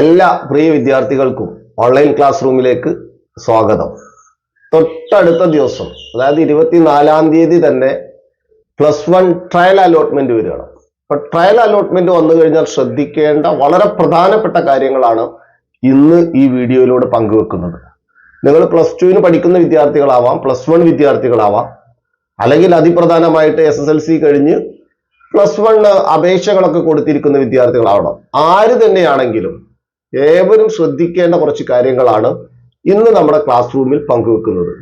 എല്ലാ പ്രിയ വിദ്യാർത്ഥികൾക്കും online class റൂമിലേക്ക് സ്വാഗതം. തൊട്ടടുത്ത ദിവസം അതായത് ഇരുപത്തിനാലാം തീയതി തന്നെ പ്ലസ് വൺ ട്രയൽ അലോട്ട്മെന്റ് വരികയാണ്. അപ്പൊ ട്രയൽ അലോട്ട്മെന്റ് വന്നു കഴിഞ്ഞാൽ ശ്രദ്ധിക്കേണ്ട വളരെ പ്രധാനപ്പെട്ട കാര്യങ്ങളാണ് ഇന്ന് ഈ വീഡിയോയിലൂടെ പങ്കുവെക്കുന്നത്. നിങ്ങൾ പ്ലസ് ടുവിന് പഠിക്കുന്ന വിദ്യാർത്ഥികളാവാം പ്ലസ് വൺ വിദ്യാർത്ഥികളാവാം അല്ലെങ്കിൽ അതിപ്രധാനമായിട്ട് എസ് എസ് എൽ സി കഴിഞ്ഞ് പ്ലസ് വൺ അപേക്ഷകളൊക്കെ കൊടുത്തിരിക്കുന്ന വിദ്യാർത്ഥികളാവണം. ആര് തന്നെയാണെങ്കിലും ഏവരും ശ്രദ്ധിക്കേണ്ട കുറച്ച് കാര്യങ്ങളാണ് ഇന്ന് നമ്മുടെ ക്ലാസ് റൂമിൽ പങ്കുവെക്കുന്നത്.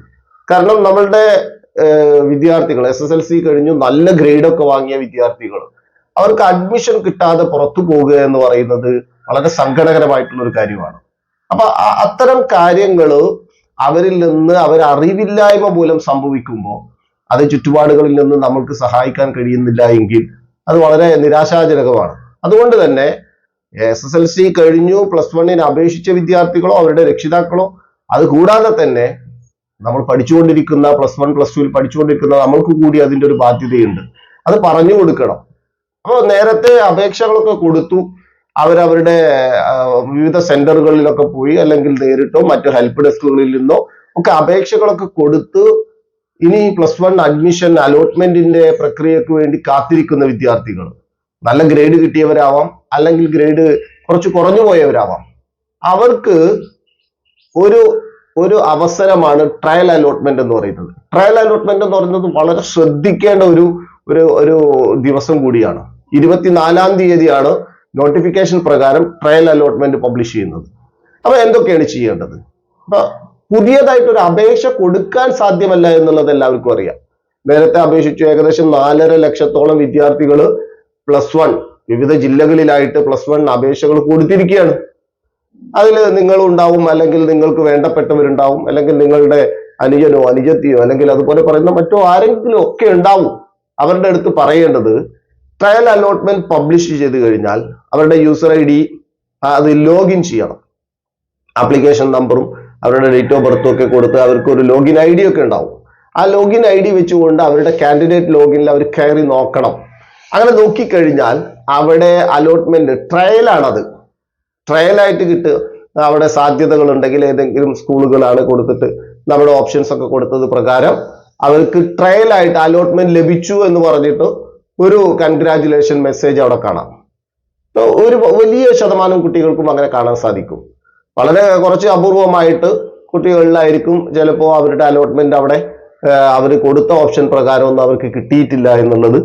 കാരണം നമ്മളുടെ വിദ്യാർത്ഥികൾ എസ് എസ് എൽ സി കഴിഞ്ഞു നല്ല ഗ്രേഡൊക്കെ വാങ്ങിയ വിദ്യാർത്ഥികൾ അവർക്ക് അഡ്മിഷൻ കിട്ടാതെ പുറത്തു പോകുക എന്ന് പറയുന്നത് വളരെ സങ്കടകരമായിട്ടുള്ള ഒരു കാര്യമാണ്. അപ്പൊ അത്തരം കാര്യങ്ങൾ അവരിൽ നിന്ന് അവർ മൂലം സംഭവിക്കുമ്പോൾ അത് ചുറ്റുപാടുകളിൽ നിന്ന് നമ്മൾക്ക് സഹായിക്കാൻ കഴിയുന്നില്ല എങ്കിൽ അത് വളരെ നിരാശാജനകമാണ്. അതുകൊണ്ട് തന്നെ എസ് എസ് എൽ സി കഴിഞ്ഞു പ്ലസ് വണ്ണിന് അപേക്ഷിച്ച വിദ്യാർത്ഥികളോ അവരുടെ രക്ഷിതാക്കളോ അത് കൂടാതെ തന്നെ നമ്മൾ പഠിച്ചുകൊണ്ടിരിക്കുന്ന പ്ലസ് വൺ പ്ലസ് ടുവിൽ പഠിച്ചുകൊണ്ടിരിക്കുന്ന നമ്മൾക്ക് കൂടി അതിന്റെ ഒരു ബാധ്യതയുണ്ട്. അത് പറഞ്ഞു കൊടുക്കണം. അപ്പോൾ നേരത്തെ അപേക്ഷകളൊക്കെ കൊടുത്തു. അവരവരുടെ വിവിധ സെന്ററുകളിലൊക്കെ പോയി അല്ലെങ്കിൽ നേരിട്ടോ മറ്റു ഹെൽപ്പ് ഡെസ്കുകളിൽ നിന്നോ ഒക്കെ അപേക്ഷകളൊക്കെ കൊടുത്ത് ഇനി പ്ലസ് വൺ അഡ്മിഷൻ അലോട്ട്മെന്റിന്റെ പ്രക്രിയക്ക് വേണ്ടി കാത്തിരിക്കുന്ന വിദ്യാർത്ഥികൾ നല്ല ഗ്രേഡ് കിട്ടിയവരാവാം അല്ലെങ്കിൽ ഗ്രേഡ് കുറച്ച് കുറഞ്ഞു പോയവരാവാം. അവർക്ക് ഒരു ഒരു അവസരമാണ് ട്രയൽ അലോട്ട്മെന്റ് എന്ന് പറയുന്നത്. ട്രയൽ അലോട്ട്മെന്റ് എന്ന് പറയുന്നത് വളരെ ശ്രദ്ധിക്കേണ്ട ഒരു ഒരു ഒരു ദിവസം കൂടിയാണ്. ഇരുപത്തിനാലാം തീയതിയാണ് നോട്ടിഫിക്കേഷൻ പ്രകാരം ട്രയൽ അലോട്ട്മെന്റ് പബ്ലിഷ് ചെയ്യുന്നത്. അപ്പൊ എന്തൊക്കെയാണ് ചെയ്യേണ്ടത്? അപ്പൊ പുതിയതായിട്ട് ഒരു അപേക്ഷ കൊടുക്കാൻ സാധ്യമല്ല എന്നുള്ളത് എല്ലാവർക്കും അറിയാം. നേരത്തെ അപേക്ഷിച്ചു ഏകദേശം നാലര ലക്ഷത്തോളം വിദ്യാർത്ഥികൾ പ്ലസ് വൺ വിവിധ ജില്ലകളിലായിട്ട് പ്ലസ് വൺ അപേക്ഷകൾ കൊടുത്തിരിക്കുകയാണ്. അതിൽ നിങ്ങൾ ഉണ്ടാവും അല്ലെങ്കിൽ നിങ്ങൾക്ക് വേണ്ടപ്പെട്ടവരുണ്ടാവും അല്ലെങ്കിൽ നിങ്ങളുടെ അനുജനോ അനുജത്തിയോ അല്ലെങ്കിൽ അതുപോലെ പറയുന്ന മറ്റോ ആരെങ്കിലും ഒക്കെ ഉണ്ടാവും. അവരുടെ അടുത്ത് പറയേണ്ടത് ട്രയൽ അലോട്ട്മെന്റ് പബ്ലിഷ് ചെയ്ത് കഴിഞ്ഞാൽ അവരുടെ യൂസർ ഐ ഡി അത് ലോഗിൻ ചെയ്യണം. ആപ്ലിക്കേഷൻ നമ്പറും അവരുടെ ഡേറ്റ് ഓഫ് ബർത്തും ഒക്കെ കൊടുത്ത് അവർക്ക് ഒരു ലോഗിൻ ഐ ഡി ഒക്കെ ഉണ്ടാവും. ആ ലോഗിൻ ഐ ഡി വെച്ചുകൊണ്ട് അവരുടെ കാൻഡിഡേറ്റ് ലോഗിനിൽ അവർ കയറി നോക്കണം. അങ്ങനെ നോക്കിക്കഴിഞ്ഞാൽ അവിടെ അലോട്ട്മെന്റ് ട്രയലാണത് ട്രയലായിട്ട് കിട്ടുക അവിടെ സാധ്യതകൾ ഉണ്ടെങ്കിൽ ഏതെങ്കിലും സ്കൂളുകളാണ് കൊടുത്തിട്ട് നമ്മുടെ ഓപ്ഷൻസ് ഒക്കെ കൊടുത്തത് പ്രകാരം അവർക്ക് ട്രയലായിട്ട് അലോട്ട്മെന്റ് ലഭിച്ചു എന്ന് പറഞ്ഞിട്ട് ഒരു കൺഗ്രാജുലേഷൻ മെസ്സേജ് അവിടെ കാണാം. ഒരു വലിയ ശതമാനം കുട്ടികൾക്കും അങ്ങനെ കാണാൻ സാധിക്കും. വളരെ കുറച്ച് അപൂർവമായിട്ട് കുട്ടികളിലായിരിക്കും ചിലപ്പോൾ അവരുടെ അലോട്ട്മെന്റ് അവിടെ അവർ കൊടുത്ത ഓപ്ഷൻ പ്രകാരം ഒന്നും അവർക്ക് കിട്ടിയിട്ടില്ല എന്നുള്ളത്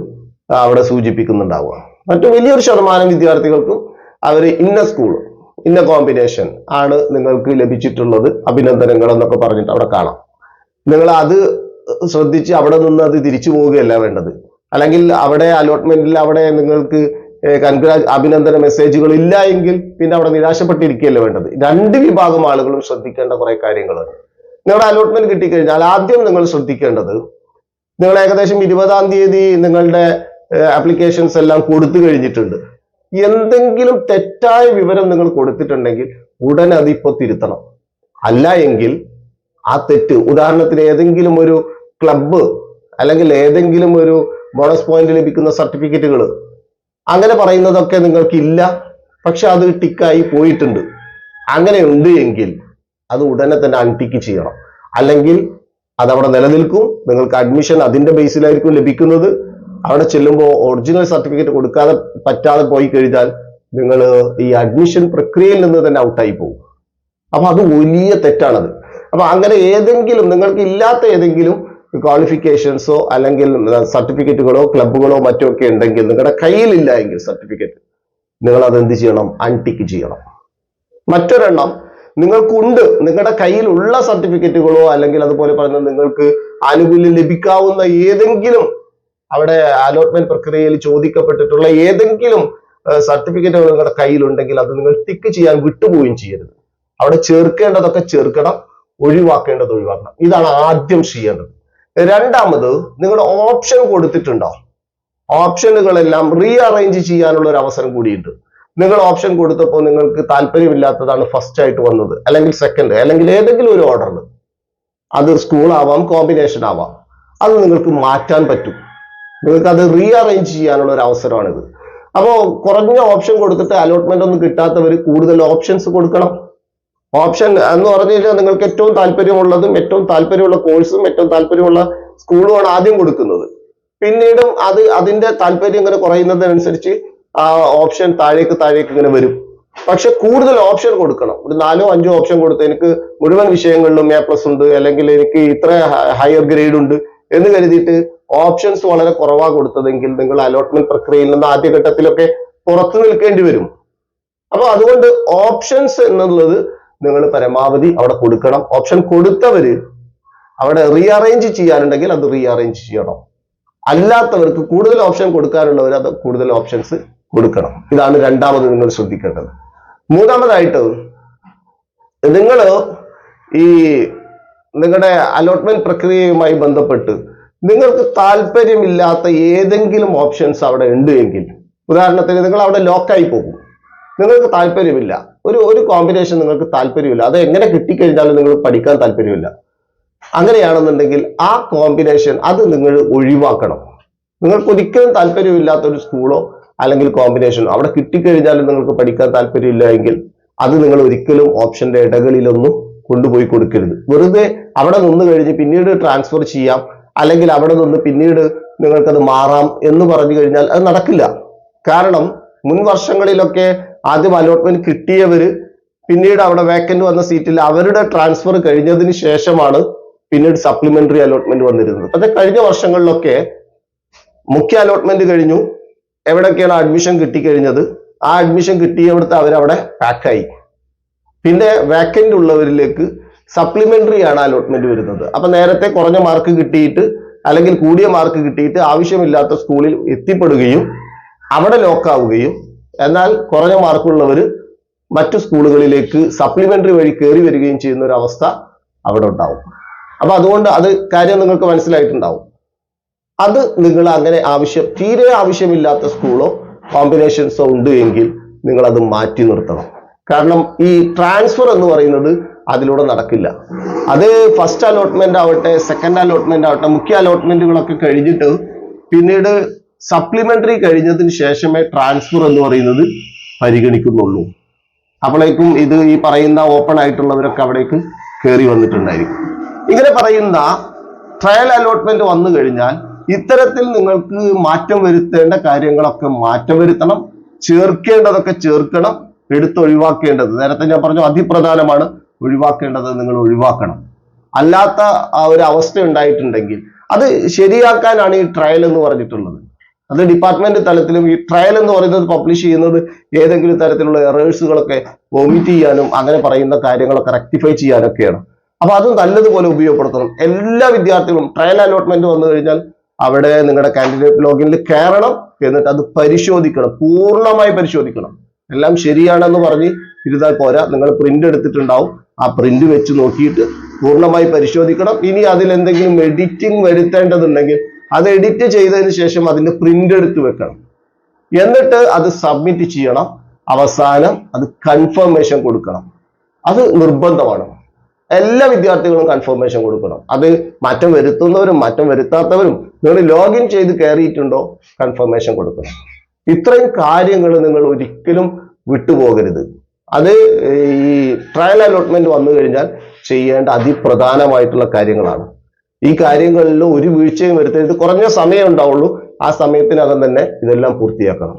അവിടെ സൂചിപ്പിക്കുന്നുണ്ടാവുക. മറ്റു വലിയൊരു ശതമാനം വിദ്യാർത്ഥികൾക്കും അവർ ഇന്ന സ്കൂൾ ഇന്ന കോമ്പിനേഷൻ ആണ് നിങ്ങൾക്ക് ലഭിച്ചിട്ടുള്ളത്. അഭിനന്ദനങ്ങൾ എന്നൊക്കെ പറഞ്ഞിട്ട് അവിടെ കാണാം. നിങ്ങൾ അത് ശ്രദ്ധിച്ച് അവിടെ നിന്ന് അത് തിരിച്ചു പോവുകയല്ല വേണ്ടത്. അല്ലെങ്കിൽ അവിടെ അലോട്ട്മെന്റിൽ അവിടെ നിങ്ങൾക്ക് കൺഗ്രാ അഭിനന്ദന മെസ്സേജുകൾ ഇല്ല എങ്കിൽ പിന്നെ അവിടെ നിരാശപ്പെട്ടിരിക്കുകയല്ല വേണ്ടത്. രണ്ട് വിഭാഗം ആളുകളും ശ്രദ്ധിക്കേണ്ട കുറെ കാര്യങ്ങളുണ്ട് നിങ്ങളുടെ അലോട്ട്മെന്റ് കിട്ടിക്കഴിഞ്ഞാൽ ആദ്യം നിങ്ങൾ ശ്രദ്ധിക്കേണ്ടത് നിങ്ങൾ ഏകദേശം ഇരുപതാം തീയതി നിങ്ങളുടെ ആപ്ലിക്കേഷൻസ് എല്ലാം കൊടുത്തു കഴിഞ്ഞിട്ടുണ്ട്. എന്തെങ്കിലും തെറ്റായ വിവരം നിങ്ങൾ കൊടുത്തിട്ടുണ്ടെങ്കിൽ ഉടനെ അതിപ്പോ തിരുത്തണം. അല്ല എങ്കിൽ ആ തെറ്റ് ഉദാഹരണത്തിന് ഏതെങ്കിലും ഒരു ക്ലബ്ബ് അല്ലെങ്കിൽ ഏതെങ്കിലും ഒരു ബോണസ് പോയിന്റ് ലഭിക്കുന്ന സർട്ടിഫിക്കറ്റുകൾ അങ്ങനെ പറയുന്നതൊക്കെ നിങ്ങൾക്കില്ല പക്ഷെ അത് ടിക്കായി പോയിട്ടുണ്ട്. അങ്ങനെ ഉണ്ട് എങ്കിൽ അത് ഉടനെ തന്നെ അൺടിക്ക് ചെയ്യണം. അല്ലെങ്കിൽ അതവിടെ നിലനിൽക്കും നിങ്ങൾക്ക് അഡ്മിഷൻ അതിന്റെ ബേസിലായിരിക്കും ലഭിക്കുന്നത്. അവിടെ ചെല്ലുമ്പോൾ ഒറിജിനൽ സർട്ടിഫിക്കറ്റ് കൊടുക്കാതെ പറ്റാതെ പോയി കഴിഞ്ഞാൽ നിങ്ങൾ ഈ അഡ്മിഷൻ പ്രക്രിയയിൽ നിന്ന് തന്നെ ഔട്ടായി പോകും. അപ്പൊ അത് വലിയ തെറ്റാണത്. അപ്പൊ അങ്ങനെ ഏതെങ്കിലും നിങ്ങൾക്ക് ഇല്ലാത്ത ഏതെങ്കിലും ക്വാളിഫിക്കേഷൻസോ അല്ലെങ്കിൽ സർട്ടിഫിക്കറ്റുകളോ ക്ലബുകളോ മറ്റോ ഒക്കെ ഉണ്ടെങ്കിൽ നിങ്ങളുടെ കയ്യിലില്ല എങ്കിൽ സർട്ടിഫിക്കറ്റ് നിങ്ങൾ അത് എന്ത് ചെയ്യണം? അൺടിക്ക് ചെയ്യണം. മറ്റൊരെണ്ണം നിങ്ങൾക്കുണ്ട്. നിങ്ങളുടെ കയ്യിലുള്ള സർട്ടിഫിക്കറ്റുകളോ അല്ലെങ്കിൽ അതുപോലെ പറഞ്ഞ നിങ്ങൾക്ക് ആനുകൂല്യം ലഭിക്കാവുന്ന ഏതെങ്കിലും അവിടെ അലോട്ട്മെന്റ് പ്രക്രിയയിൽ ചോദിക്കപ്പെട്ടിട്ടുള്ള ഏതെങ്കിലും സർട്ടിഫിക്കറ്റുകൾ നിങ്ങളുടെ കയ്യിലുണ്ടെങ്കിൽ അത് നിങ്ങൾ ടിക്ക് ചെയ്യാൻ വിട്ടുപോവുകയും ചെയ്യരുത്. അവിടെ ചേർക്കേണ്ടതൊക്കെ ചേർക്കണം ഒഴിവാക്കേണ്ടത് ഒഴിവാക്കണം. ഇതാണ് ആദ്യം ചെയ്യേണ്ടത്. രണ്ടാമത് നിങ്ങൾ ഓപ്ഷൻ കൊടുത്തിട്ടുണ്ടോ? ഓപ്ഷനുകളെല്ലാം റീ അറേഞ്ച് ചെയ്യാനുള്ള ഒരു അവസരം കൂടിയുണ്ട്. നിങ്ങൾ ഓപ്ഷൻ കൊടുത്തപ്പോൾ നിങ്ങൾക്ക് താല്പര്യമില്ലാത്തതാണ് ഫസ്റ്റ് ആയിട്ട് വന്നത് അല്ലെങ്കിൽ സെക്കൻഡ് അല്ലെങ്കിൽ ഏതെങ്കിലും ഒരു ഓർഡറിൽ അത് സ്കൂൾ ആവാം കോമ്പിനേഷൻ ആവാം. അത് നിങ്ങൾക്ക് മാറ്റാൻ പറ്റും. നിങ്ങൾക്ക് അത് റീ അറേഞ്ച് ചെയ്യാനുള്ള ഒരു അവസരമാണിത്. അപ്പോൾ കുറഞ്ഞ ഓപ്ഷൻ കൊടുത്തിട്ട് അലോട്ട്മെന്റ് ഒന്നും കിട്ടാത്തവർ കൂടുതൽ ഓപ്ഷൻസ് കൊടുക്കണം. ഓപ്ഷൻ എന്ന് പറഞ്ഞു കഴിഞ്ഞാൽ നിങ്ങൾക്ക് ഏറ്റവും താല്പര്യമുള്ളതും ഏറ്റവും താല്പര്യമുള്ള കോഴ്സും ഏറ്റവും താല്പര്യമുള്ള സ്കൂളുമാണ് ആദ്യം കൊടുക്കുന്നത്. പിന്നീടും അത് അതിന്റെ താല്പര്യം ഇങ്ങനെ കുറയുന്നതിനനുസരിച്ച് ആ ഓപ്ഷൻ താഴേക്ക് താഴേക്ക് ഇങ്ങനെ വരും. പക്ഷെ കൂടുതൽ ഓപ്ഷൻ കൊടുക്കണം. ഒരു നാലോ അഞ്ചോ ഓപ്ഷൻ കൊടുത്ത് എനിക്ക് മുഴുവൻ വിഷയങ്ങളിലും എ പ്ലസ് ഉണ്ട് അല്ലെങ്കിൽ എനിക്ക് ഇത്ര ഹയർ ഗ്രേഡ് ഉണ്ട് എന്ന് കരുതിയിട്ട് ഓപ്ഷൻസ് വളരെ കുറവാ കൊടുത്തതെങ്കിൽ നിങ്ങൾ അലോട്ട്മെന്റ് പ്രക്രിയയിൽ നിന്ന് ആദ്യഘട്ടത്തിലൊക്കെ പുറത്തു നിൽക്കേണ്ടി വരും. അപ്പൊ അതുകൊണ്ട് ഓപ്ഷൻസ് എന്നുള്ളത് നിങ്ങൾ പരമാവധി അവിടെ കൊടുക്കണം. ഓപ്ഷൻ കൊടുത്തവര് അവിടെ റീഅറേഞ്ച് ചെയ്യാനുണ്ടെങ്കിൽ അത് റീഅറേഞ്ച് ചെയ്യണം. അല്ലാത്തവർക്ക് കൂടുതൽ ഓപ്ഷൻ കൊടുക്കാനുള്ളവർ അത് കൂടുതൽ ഓപ്ഷൻസ് കൊടുക്കണം. ഇതാണ് രണ്ടാമത് നിങ്ങൾ ശ്രദ്ധിക്കേണ്ടത്. മൂന്നാമതായിട്ട് നിങ്ങൾ ഈ നിങ്ങളുടെ അലോട്ട്മെന്റ് പ്രക്രിയയുമായി ബന്ധപ്പെട്ട് നിങ്ങൾക്ക് താല്പര്യമില്ലാത്ത ഏതെങ്കിലും ഓപ്ഷൻസ് അവിടെ ഉണ്ട് എങ്കിൽ ഉദാഹരണത്തിന് നിങ്ങൾ അവിടെ ലോക്കായി പോകും. നിങ്ങൾക്ക് താല്പര്യമില്ല. ഒരു ഒരു കോമ്പിനേഷൻ നിങ്ങൾക്ക് താല്പര്യമില്ല. അത് എങ്ങനെ കിട്ടിക്കഴിഞ്ഞാലും നിങ്ങൾ പഠിക്കാൻ താല്പര്യമില്ല. അങ്ങനെയാണെന്നുണ്ടെങ്കിൽ ആ കോമ്പിനേഷൻ അത് നിങ്ങൾ ഒഴിവാക്കണം. നിങ്ങൾക്ക് ഒരിക്കലും താല്പര്യമില്ലാത്ത ഒരു സ്കൂളോ അല്ലെങ്കിൽ കോമ്പിനേഷനോ അവിടെ കിട്ടിക്കഴിഞ്ഞാലും നിങ്ങൾക്ക് പഠിക്കാൻ താല്പര്യമില്ല എങ്കിൽ അത് നിങ്ങൾ ഒരിക്കലും ഓപ്ഷന്റെ ഇടകളിലൊന്നും കൊണ്ടുപോയി കൊടുക്കരുത്. വെറുതെ അവിടെ നിന്ന് കഴിഞ്ഞ് പിന്നീട് ട്രാൻസ്ഫർ ചെയ്യാം. അല്ലെങ്കിൽ അവിടെ നിന്ന് പിന്നീട് നിങ്ങൾക്കത് മാറാം എന്ന് പറഞ്ഞു കഴിഞ്ഞാൽ അത് നടക്കില്ല. കാരണം മുൻ വർഷങ്ങളിലൊക്കെ ആദ്യം അലോട്ട്മെന്റ് കിട്ടിയവര് പിന്നീട് അവിടെ വേക്കന്റ് വന്ന സീറ്റിൽ അവരുടെ ട്രാൻസ്ഫർ കഴിഞ്ഞതിന് ശേഷമാണ് പിന്നീട് സപ്ലിമെന്ററി അലോട്ട്മെന്റ് വന്നിരുന്നത്. അത് കഴിഞ്ഞ വർഷങ്ങളിലൊക്കെ മുഖ്യ അലോട്ട്മെന്റ് കഴിഞ്ഞു. എവിടെയൊക്കെയാണ് അഡ്മിഷൻ കിട്ടിക്കഴിഞ്ഞത്? ആ അഡ്മിഷൻ കിട്ടിയവിടുത്തെ അവരവിടെ പാക്കായി പിന്നെ വേക്കന്റ് ഉള്ളവരിലേക്ക് സപ്ലിമെന്ററി ആണ് അലോട്ട്മെന്റ് വരുന്നത്. അപ്പൊ നേരത്തെ കുറഞ്ഞ മാർക്ക് കിട്ടിയിട്ട് അല്ലെങ്കിൽ കൂടിയ മാർക്ക് കിട്ടിയിട്ട് ആവശ്യമില്ലാത്ത സ്കൂളിൽ എത്തിപ്പെടുകയും അവിടെ ലോക്കാവുകയും എന്നാൽ കുറഞ്ഞ മാർക്കുള്ളവർ മറ്റു സ്കൂളുകളിലേക്ക് സപ്ലിമെന്ററി വഴി കയറി വരികയും ചെയ്യുന്ന ഒരു അവസ്ഥ അവിടെ ഉണ്ടാവും. അപ്പൊ അതുകൊണ്ട് അത് കാര്യം നിങ്ങൾക്ക് മനസ്സിലായിട്ടുണ്ടാവും. അത് നിങ്ങൾ അങ്ങനെ ആവശ്യം തീരെ ആവശ്യമില്ലാത്ത സ്കൂളോ കോമ്പിനേഷൻസോ ഉണ്ട് എങ്കിൽ നിങ്ങൾ അത് മാറ്റി നിർത്തണം. കാരണം ഈ ട്രാൻസ്ഫർ എന്ന് പറയുന്നത് അതിലൂടെ നടക്കില്ല. അത് ഫസ്റ്റ് അലോട്ട്മെന്റ് ആവട്ടെ സെക്കൻഡ് അലോട്ട്മെന്റ് ആവട്ടെ മുഖ്യ അലോട്ട്മെന്റുകളൊക്കെ കഴിഞ്ഞിട്ട് പിന്നീട് സപ്ലിമെന്ററി കഴിഞ്ഞതിന് ശേഷമേ ട്രാൻസ്ഫർ എന്ന് പറയുന്നത് പരിഗണിക്കുന്നുള്ളൂ. അപ്പോഴേക്കും ഇത് ഈ പറയുന്ന ഓപ്പൺ ആയിട്ടുള്ളവരൊക്കെ അവിടേക്ക് കയറി വന്നിട്ടുണ്ടായിരിക്കും. ഇങ്ങനെ പറയുന്ന ട്രയൽ അലോട്ട്മെന്റ് വന്നു കഴിഞ്ഞാൽ ഇത്തരത്തിൽ നിങ്ങൾക്ക് മാറ്റം വരുത്തേണ്ട കാര്യങ്ങളൊക്കെ മാറ്റം വരുത്തണം ചേർക്കേണ്ടതൊക്കെ ചേർക്കണം എടുത്തൊഴിവാക്കേണ്ടത്. നേരത്തെ ഞാൻ പറഞ്ഞു അതിപ്രധാനമാണ് ഒഴിവാക്കേണ്ടത് നിങ്ങൾ ഒഴിവാക്കണം. അല്ലാത്ത ആ ഒരു അവസ്ഥ ഉണ്ടായിട്ടുണ്ടെങ്കിൽ അത് ശരിയാക്കാനാണ് ഈ ട്രയൽ എന്ന് പറഞ്ഞിട്ടുള്ളത്. അത് ഡിപ്പാർട്ട്മെന്റ് തലത്തിലും ഈ ട്രയൽ എന്ന് പറയുന്നത് പബ്ലിഷ് ചെയ്യുന്നത് ഏതെങ്കിലും തരത്തിലുള്ള എറേഴ്സുകളൊക്കെ വോമിറ്റ് ചെയ്യാനും അങ്ങനെ പറയുന്ന കാര്യങ്ങളൊക്കെ റെക്ടിഫൈ ചെയ്യാനൊക്കെയാണ്. അപ്പൊ അത് നല്ലതുപോലെ ഉപയോഗപ്പെടുത്തണം. എല്ലാ വിദ്യാർത്ഥികളും ട്രയൽ അലോട്ട്മെന്റ് വന്നു കഴിഞ്ഞാൽ അവിടെ നിങ്ങളുടെ കാൻഡിഡേറ്റ് ലോഗിനിൽ കയറണം എന്നിട്ട് അത് പരിശോധിക്കണം. പൂർണമായി പരിശോധിക്കണം. എല്ലാം ശരിയാണെന്ന് പറഞ്ഞ് ഇരുന്നാൽ പോരാ. നിങ്ങൾ പ്രിന്റ് എടുത്തിട്ടുണ്ടാവും. ആ പ്രിന്റ് വെച്ച് നോക്കിയിട്ട് പൂർണമായി പരിശോധിക്കണം. ഇനി അതിൽ എന്തെങ്കിലും എഡിറ്റിംഗ് വരുത്തേണ്ടതുണ്ടെങ്കിൽ അത് എഡിറ്റ് ചെയ്തതിന് ശേഷം അതിന്റെ പ്രിന്റ് എടുത്ത് വെക്കണം. എന്നിട്ട് അത് സബ്മിറ്റ് ചെയ്യണം. അവസാനം അത് കൺഫർമേഷൻ കൊടുക്കണം. അത് നിർബന്ധമാണ്. എല്ലാ വിദ്യാർത്ഥികളും കൺഫർമേഷൻ കൊടുക്കണം. അത് മാറ്റം വരുത്തുന്നവരും മാറ്റം വരുത്താത്തവരും നിങ്ങൾ ലോഗിൻ ചെയ്ത് കയറിയിട്ടുണ്ടോ കൺഫർമേഷൻ കൊടുക്കണം. ഇത്രയും കാര്യങ്ങൾ നിങ്ങൾ ഒരിക്കലും വിട്ടുപോകരുത്. അത് ഈ ട്രയൽ അലോട്ട്മെന്റ് വന്നു കഴിഞ്ഞാൽ ചെയ്യേണ്ട അതിപ്രധാനമായിട്ടുള്ള കാര്യങ്ങളാണ്. ഈ കാര്യങ്ങളിൽ ഒരു വീഴ്ചയും വരുത്തരുത്. കുറഞ്ഞ സമയം ഉണ്ടാവുള്ളൂ. ആ സമയത്തിനകം തന്നെ ഇതെല്ലാം പൂർത്തിയാക്കണം.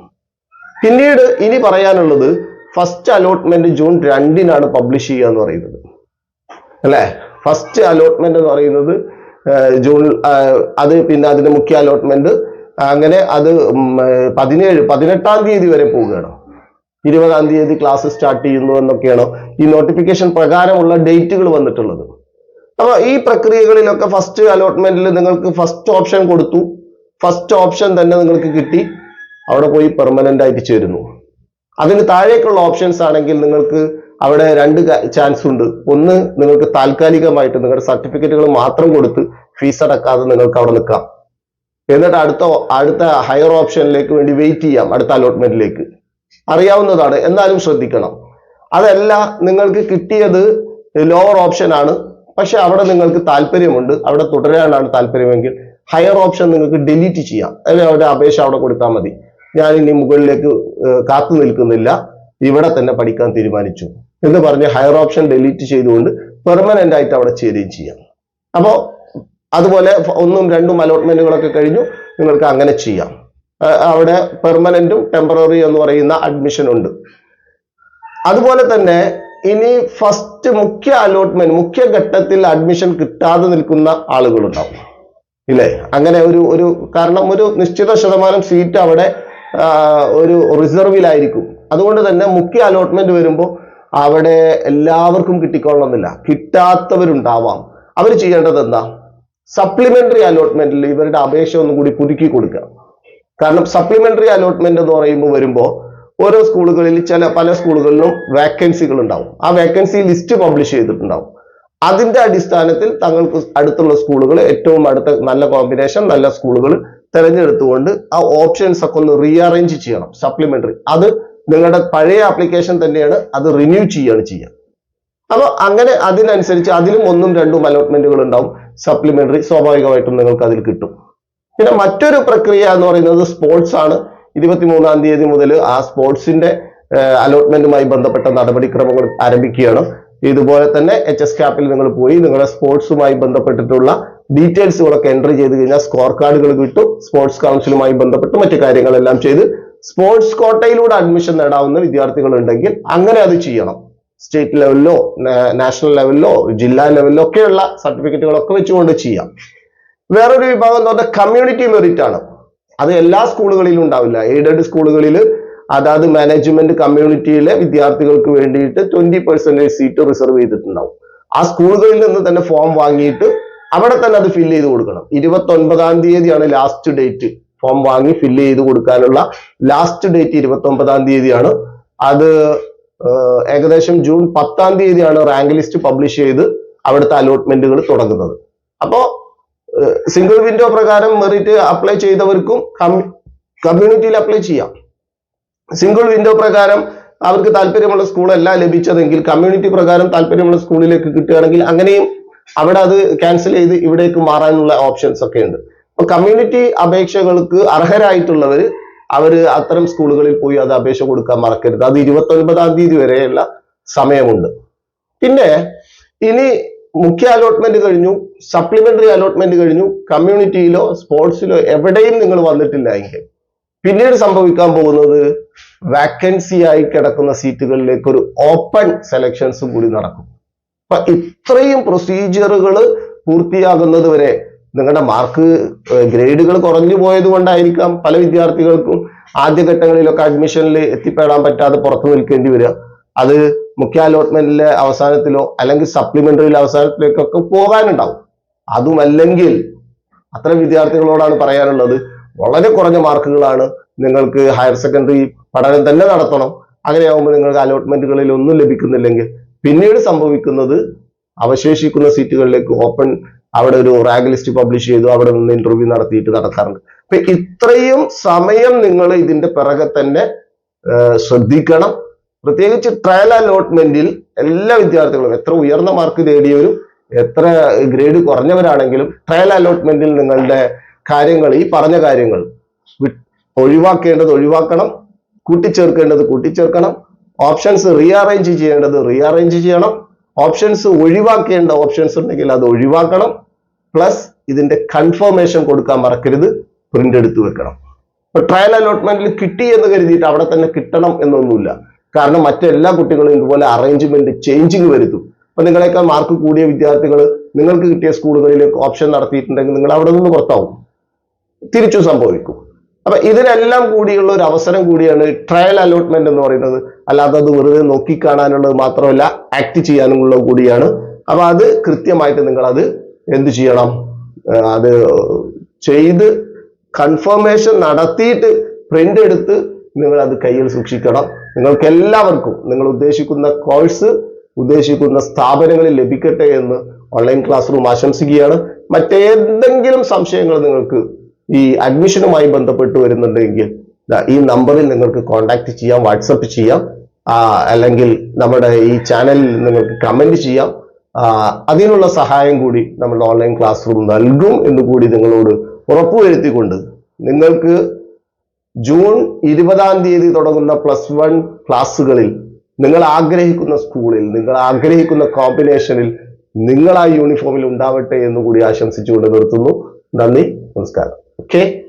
പിന്നീട് ഇനി പറയാനുള്ളത് ഫസ്റ്റ് അലോട്ട്മെന്റ് ജൂൺ രണ്ടിനാണ് പബ്ലിഷ് ചെയ്യുക എന്ന് പറയുന്നത്. അല്ലേ? ഫസ്റ്റ് അലോട്ട്മെന്റ് എന്ന് പറയുന്നത് ജൂൺ അത് പിന്നെ അതിന്റെ മുഖ്യ അലോട്ട്മെന്റ് അങ്ങനെ അത് പതിനേഴ് പതിനെട്ടാം തീയതി വരെ പോവുകയാണ്. ഇരുപതാം തീയതി ക്ലാസ് സ്റ്റാർട്ട് ചെയ്യുന്നു എന്നൊക്കെയാണ് ഈ നോട്ടിഫിക്കേഷൻ പ്രകാരമുള്ള ഡേറ്റുകൾ വന്നിട്ടുള്ളത്. അപ്പോൾ ഈ പ്രക്രിയകളിലൊക്കെ ഫസ്റ്റ് അലോട്ട്മെന്റിൽ നിങ്ങൾക്ക് ഫസ്റ്റ് ഓപ്ഷൻ കൊടുത്തു. ഫസ്റ്റ് ഓപ്ഷൻ തന്നെ നിങ്ങൾക്ക് കിട്ടി. അവിടെ പോയി പെർമനന്റ് ആയിട്ട് ചേരുന്നു. അതിന് താഴേക്കുള്ള ഓപ്ഷൻസ് ആണെങ്കിൽ നിങ്ങൾക്ക് അവിടെ രണ്ട് ചാൻസ് ഉണ്ട്. ഒന്ന് നിങ്ങൾക്ക് താൽക്കാലികമായിട്ട് നിങ്ങളുടെ സർട്ടിഫിക്കറ്റുകൾ മാത്രം കൊടുത്ത് ഫീസ് അടക്കാതെ നിങ്ങൾക്ക് അവിടെ നിൽക്കാം. എന്നിട്ട് അടുത്ത അടുത്ത ഹയർ ഓപ്ഷനിലേക്ക് വേണ്ടി വെയിറ്റ് ചെയ്യാം. അടുത്ത അലോട്ട്മെന്റിലേക്ക് അറിയാവുന്നതാണ്. എന്നാലും ശ്രദ്ധിക്കണം. അതല്ല നിങ്ങൾക്ക് കിട്ടിയത് ലോവർ ഓപ്ഷൻ ആണ്. പക്ഷെ അവിടെ നിങ്ങൾക്ക് താല്പര്യമുണ്ട്. അവിടെ തുടരാനാണ് താല്പര്യമെങ്കിൽ ഹയർ ഓപ്ഷൻ നിങ്ങൾക്ക് ഡിലീറ്റ് ചെയ്യാം. അല്ലെങ്കിൽ അവരുടെ അപേക്ഷ അവിടെ കൊടുത്താൽ മതി. ഞാൻ ഇനി മുകളിലേക്ക് കാത്തു നിൽക്കുന്നില്ല. ഇവിടെ തന്നെ പഠിക്കാൻ തീരുമാനിച്ചു എന്ന് പറഞ്ഞ് ഹയർ ഓപ്ഷൻ ഡിലീറ്റ് ചെയ്തുകൊണ്ട് പെർമനന്റ് ആയിട്ട് അവിടെ ചേരുകയും ചെയ്യാം. അപ്പോൾ അതുപോലെ ഒന്നും രണ്ടും അലോട്ട്മെന്റുകളൊക്കെ കഴിഞ്ഞു. നിങ്ങൾക്ക് അങ്ങനെ ചെയ്യാം. അവിടെ പെർമനന്റും ടെമ്പററി എന്ന് പറയുന്ന അഡ്മിഷൻ ഉണ്ട്. അതുപോലെ തന്നെ ഇനി ഫസ്റ്റ് മുഖ്യ അലോട്ട്മെന്റ് മുഖ്യ ഘട്ടത്തിൽ അഡ്മിഷൻ കിട്ടാതെ നിൽക്കുന്ന ആളുകളുണ്ടാവും. ഇല്ലേ? അങ്ങനെ ഒരു ഒരു കാരണം ഒരു നിശ്ചിത ശതമാനം സീറ്റ് അവിടെ ഒരു റിസർവിലായിരിക്കും അതുകൊണ്ട് തന്നെ മുഖ്യ അലോട്ട്മെന്റ് വരുമ്പോൾ അവിടെ എല്ലാവർക്കും കിട്ടിക്കൊള്ളണമെന്നില്ല. കിട്ടാത്തവരുണ്ടാവാം. അവർ ചെയ്യേണ്ടത് എന്താ? സപ്ലിമെന്ററി അലോട്ട്മെന്റിൽ ഇവരുടെ അപേക്ഷ ഒന്നും കൂടി പുതുക്കി കൊടുക്കുക. കാരണം സപ്ലിമെന്ററി അലോട്ട്മെന്റ് എന്ന് പറയുമ്പോൾ വരുമ്പോൾ ഓരോ സ്കൂളുകളിൽ ചില പല സ്കൂളുകളിലും വേക്കൻസികൾ ഉണ്ടാവും. ആ വേക്കൻസി ലിസ്റ്റ് പബ്ലിഷ് ചെയ്തിട്ടുണ്ടാവും. അതിന്റെ അടിസ്ഥാനത്തിൽ തങ്ങൾക്ക് അടുത്തുള്ള സ്കൂളുകൾ ഏറ്റവും അടുത്ത നല്ല കോമ്പിനേഷൻ നല്ല സ്കൂളുകൾ തിരഞ്ഞെടുത്തുകൊണ്ട് ആ ഓപ്ഷൻസ് ഒക്കെ ഒന്ന് റീഅറേഞ്ച് ചെയ്യണം സപ്ലിമെന്ററി അത് നിങ്ങളുടെ പഴയ ആപ്ലിക്കേഷൻ തന്നെയാണ് അത് റിന്യൂ ചെയ്യുകയാണ് ചെയ്യുക. അപ്പോൾ അങ്ങനെ അതിനനുസരിച്ച് അതിലും ഒന്നും രണ്ടും അലോട്ട്മെന്റുകൾ ഉണ്ടാവും. സപ്ലിമെന്ററി സ്വാഭാവികമായിട്ടും നിങ്ങൾക്ക് അതിൽ കിട്ടും. പിന്നെ മറ്റൊരു പ്രക്രിയ എന്ന് പറയുന്നത് സ്പോർട്സ് ആണ്. ഇരുപത്തിമൂന്നാം തീയതി മുതൽ ആ സ്പോർട്സിന്റെ അലോട്ട്മെന്റുമായി ബന്ധപ്പെട്ട നടപടിക്രമങ്ങൾ ആരംഭിക്കുകയാണ്. ഇതുപോലെ തന്നെ എച്ച് എസ് ക്യാപ്പിൽ നിങ്ങൾ പോയി നിങ്ങളുടെ സ്പോർട്സുമായി ബന്ധപ്പെട്ടിട്ടുള്ള ഡീറ്റെയിൽസുകളൊക്കെ എൻട്രി ചെയ്ത് കഴിഞ്ഞാൽ സ്കോർ കാർഡുകൾ കിട്ടും. സ്പോർട്സ് കൗൺസിലുമായി ബന്ധപ്പെട്ട് മറ്റു കാര്യങ്ങളെല്ലാം ചെയ്ത് സ്പോർട്സ് കോട്ടയിലൂടെ അഡ്മിഷൻ നേടാവുന്ന വിദ്യാർത്ഥികൾ ഉണ്ടെങ്കിൽ അങ്ങനെ അത് ചെയ്യണം. സ്റ്റേറ്റ് ലെവലിലോ നാഷണൽ ലെവലിലോ ജില്ലാ ലെവലിലോ ഒക്കെയുള്ള സർട്ടിഫിക്കറ്റുകളൊക്കെ വെച്ചുകൊണ്ട് ചെയ്യാം. വേറൊരു വിഭാഗം എന്ന് പറഞ്ഞാൽ കമ്മ്യൂണിറ്റി മെറിറ്റ് ആണ്. അത് എല്ലാ സ്കൂളുകളിലും ഉണ്ടാവില്ല. എയ്ഡഡ് സ്കൂളുകളിൽ അതാത് മാനേജ്മെന്റ് കമ്മ്യൂണിറ്റിയിലെ വിദ്യാർത്ഥികൾക്ക് വേണ്ടിയിട്ട് ട്വന്റി പെർസെന്റേജ് സീറ്റ് റിസർവ് ചെയ്തിട്ടുണ്ടാവും. ആ സ്കൂളുകളിൽ നിന്ന് തന്നെ ഫോം വാങ്ങിയിട്ട് അവിടെ തന്നെ അത് ഫില്ല് ചെയ്ത് കൊടുക്കണം. ഇരുപത്തി ഒൻപതാം തീയതിയാണ് ലാസ്റ്റ് ഡേറ്റ് ഫോം വാങ്ങി ഫില്ല് ചെയ്ത് കൊടുക്കാനുള്ള ലാസ്റ്റ് ഡേറ്റ് ഇരുപത്തി ഒമ്പതാം തീയതിയാണ്. അത് ഏകദേശം ജൂൺ പത്താം തീയതിയാണ് റാങ്ക് ലിസ്റ്റ് പബ്ലിഷ് ചെയ്ത് അവിടുത്തെ അലോട്ട്മെന്റുകൾ തുടങ്ങുന്നത്. അപ്പോ സിംഗിൾ വിൻഡോ പ്രകാരം മെറിറ്റ് അപ്ലൈ ചെയ്തവർക്കും കമ്മ്യൂണിറ്റിയിൽ അപ്ലൈ ചെയ്യാം. സിംഗിൾ വിൻഡോ പ്രകാരം അവർക്ക് താല്പര്യമുള്ള സ്കൂളല്ല ലഭിച്ചതെങ്കിൽ കമ്മ്യൂണിറ്റി പ്രകാരം താല്പര്യമുള്ള സ്കൂളിലേക്ക് കിട്ടുകയാണെങ്കിൽ അങ്ങനെയും അവിടെ അത് ക്യാൻസൽ ചെയ്ത് ഇവിടേക്ക് മാറാനുള്ള ഓപ്ഷൻസ് ഒക്കെ ഉണ്ട്. അപ്പൊ കമ്മ്യൂണിറ്റി അപേക്ഷകൾക്ക് അർഹരായിട്ടുള്ളവർ അവർ അത്തരം സ്കൂളുകളിൽ പോയി അത് അപേക്ഷ കൊടുക്കാൻ മറക്കരുത്. അത് ഇരുപത്തി ഒൻപതാം തീയതി വരെയുള്ള സമയമുണ്ട്. പിന്നെ ഇനി മുഖ്യ അലോട്ട്മെന്റ് കഴിഞ്ഞു സപ്ലിമെന്ററി അലോട്ട്മെന്റ് കഴിഞ്ഞു കമ്മ്യൂണിറ്റിയിലോ സ്പോർട്സിലോ എവിടെയും നിങ്ങൾ വന്നിട്ടില്ല എങ്കിൽ. പിന്നീട് സംഭവിക്കാൻ പോകുന്നത് വാക്കൻസി ആയി കിടക്കുന്ന സീറ്റുകളിലേക്ക് ഒരു ഓപ്പൺ സെലക്ഷൻസ് കൂടി നടക്കും. അപ്പൊ ഇത്രയും പ്രൊസീജിയറുകൾ പൂർത്തിയാകുന്നത് വരെ നിങ്ങളുടെ മാർക്ക് ഗ്രേഡുകൾ കുറഞ്ഞു പോയത് കൊണ്ടായിരിക്കാം പല വിദ്യാർത്ഥികൾക്കും ആദ്യഘട്ടങ്ങളിലൊക്കെ അഡ്മിഷനിൽ എത്തിപ്പെടാൻ പറ്റാതെ പുറത്തു നിൽക്കേണ്ടി വരിക. അത് മുഖ്യ അലോട്ട്മെന്റിലെ അവസാനത്തിലോ അല്ലെങ്കിൽ സപ്ലിമെന്ററിയിലെ അവസാനത്തിലേക്കൊക്കെ പോകാനുണ്ടാവും. അതുമല്ലെങ്കിൽ അത്തരം വിദ്യാർത്ഥികളോടാണ് പറയാനുള്ളത് വളരെ കുറഞ്ഞ മാർക്കുകളാണ് നിങ്ങൾക്ക് ഹയർ സെക്കൻഡറി പഠനം തന്നെ നടത്തണം. അങ്ങനെയാവുമ്പോൾ നിങ്ങൾക്ക് അലോട്ട്മെന്റുകളിൽ ഒന്നും ലഭിക്കുന്നില്ലെങ്കിൽ പിന്നീട് സംഭവിക്കുന്നത് അവശേഷിക്കുന്ന സീറ്റുകളിലേക്ക് ഓപ്പൺ അവിടെ ഒരു റാങ്ക് ലിസ്റ്റ് പബ്ലിഷ് ചെയ്തു അവിടെ നിന്ന് ഇന്റർവ്യൂ നടത്തിയിട്ട് നടക്കാറുണ്ട്. അപ്പൊ ഇത്രയും സമയം നിങ്ങൾ ഇതിന്റെ പിറകെ തന്നെ ശ്രദ്ധിക്കണം. പ്രത്യേകിച്ച് ട്രയൽ അലോട്ട്മെന്റിൽ എല്ലാ വിദ്യാർത്ഥികളും എത്ര ഉയർന്ന മാർക്ക് നേടിയവരും എത്ര ഗ്രേഡ് കുറഞ്ഞവരാണെങ്കിലും ട്രയൽ അലോട്ട്മെന്റിൽ നിങ്ങളുടെ കാര്യങ്ങൾ ഈ പറഞ്ഞ കാര്യങ്ങൾ ഒഴിവാക്കേണ്ടത് ഒഴിവാക്കണം കൂട്ടിച്ചേർക്കേണ്ടത് കൂട്ടിച്ചേർക്കണം ഓപ്ഷൻസ് റീഅറേഞ്ച് ചെയ്യേണ്ടത് റീഅറേഞ്ച് ചെയ്യണം ഓപ്ഷൻസ് ഒഴിവാക്കേണ്ട ഓപ്ഷൻസ് ഉണ്ടെങ്കിൽ അത് ഒഴിവാക്കണം പ്ലസ് ഇതിന്റെ കൺഫർമേഷൻ കൊടുക്കാൻ മറക്കരുത് പ്രിന്റ് എടുത്ത് വെക്കണം. ഇപ്പൊ ട്രയൽ അലോട്ട്മെന്റിൽ കിട്ടി എന്ന് കരുതിയിട്ട് അവിടെ തന്നെ കിട്ടണം എന്നൊന്നുമില്ല. കാരണം മറ്റെല്ലാ കുട്ടികളും ഇതുപോലെ അറേഞ്ച്മെന്റ് ചേഞ്ചിങ് വരുത്തും. അപ്പൊ നിങ്ങളെക്കാൾ മാർക്ക് കൂടിയ വിദ്യാർത്ഥികൾ നിങ്ങൾക്ക് കിട്ടിയ സ്കൂളുകളിൽ ഓപ്ഷൻ നടത്തിയിട്ടുണ്ടെങ്കിൽ നിങ്ങൾ അവിടെ നിന്ന് പുറത്താവും. തിരിച്ചു സംഭവിക്കും. അപ്പൊ ഇതിനെല്ലാം കൂടിയുള്ള ഒരു അവസരം കൂടിയാണ് ട്രയൽ അലോട്ട്മെന്റ് എന്ന് പറയുന്നത്. അല്ലാതെ അത് വെറുതെ നോക്കിക്കാണാനുള്ളത് മാത്രമല്ല ആക്ട് ചെയ്യാനുള്ളത് കൂടിയാണ്. അപ്പൊ അത് കൃത്യമായിട്ട് നിങ്ങൾ അത് എന്ത് ചെയ്യണം? അത് ചെയ്ത് കൺഫർമേഷൻ നടത്തിയിട്ട് പ്രിന്റ് എടുത്ത് നിങ്ങൾ അത് കയ്യിൽ സൂക്ഷിക്കണം. നിങ്ങൾക്ക് എല്ലാവർക്കും നിങ്ങൾ ഉദ്ദേശിക്കുന്ന കോഴ്സ് ഉദ്ദേശിക്കുന്ന സ്ഥാപനങ്ങളിൽ ലഭിക്കട്ടെ എന്ന് ഓൺലൈൻ ക്ലാസ് റൂം ആശംസിക്കുകയാണ്. മറ്റേതെങ്കിലും സംശയങ്ങൾ നിങ്ങൾക്ക് ഈ അഡ്മിഷനുമായി ബന്ധപ്പെട്ട് വരുന്നുണ്ടെങ്കിൽ ഈ നമ്പറിൽ നിങ്ങൾക്ക് കോൺടാക്ട് ചെയ്യാം വാട്സപ്പ് ചെയ്യാം. അല്ലെങ്കിൽ നമ്മുടെ ഈ ചാനലിൽ നിങ്ങൾക്ക് കമന്റ് ചെയ്യാം. അതിനുള്ള സഹായം കൂടി നമ്മുടെ ഓൺലൈൻ ക്ലാസ് റൂം നൽകും എന്ന് കൂടി നിങ്ങളോട് ഉറപ്പുവരുത്തിക്കൊണ്ട് നിങ്ങൾക്ക് ജൂൺ ഇരുപതാം തീയതി തുടങ്ങുന്ന പ്ലസ് വൺ ക്ലാസ്സുകളിൽ നിങ്ങൾ ആഗ്രഹിക്കുന്ന സ്കൂളിൽ നിങ്ങൾ ആഗ്രഹിക്കുന്ന കോമ്പിനേഷനിൽ നിങ്ങൾ ആ യൂണിഫോമിൽ ഉണ്ടാവട്ടെ എന്ന് കൂടി ആശംസിച്ചുകൊണ്ട് നിർത്തുന്നു. നന്ദി നമസ്കാരം. ഓക്കെ